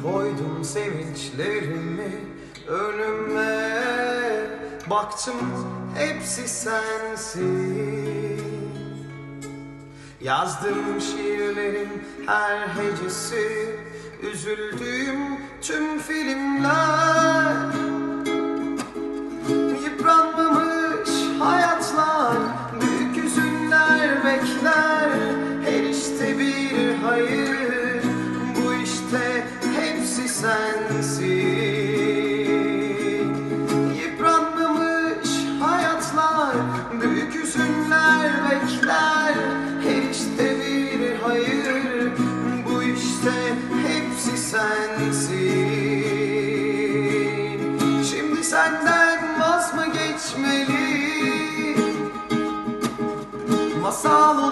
Koydum sevinçlerimi önüme. Baktım hepsi sensin Yazdığım şiirlerin her hecesi. Üzüldüğüm tüm filmler. Yıpranmamış hayatlar Büyük hüzünler bekler sensin. Yıpranmamış hayatlar Büyük hüzünler bekler. Her işte bir hayır Bu işte hepsi sensin. Şimdi senden vaz mı geçmeli Masal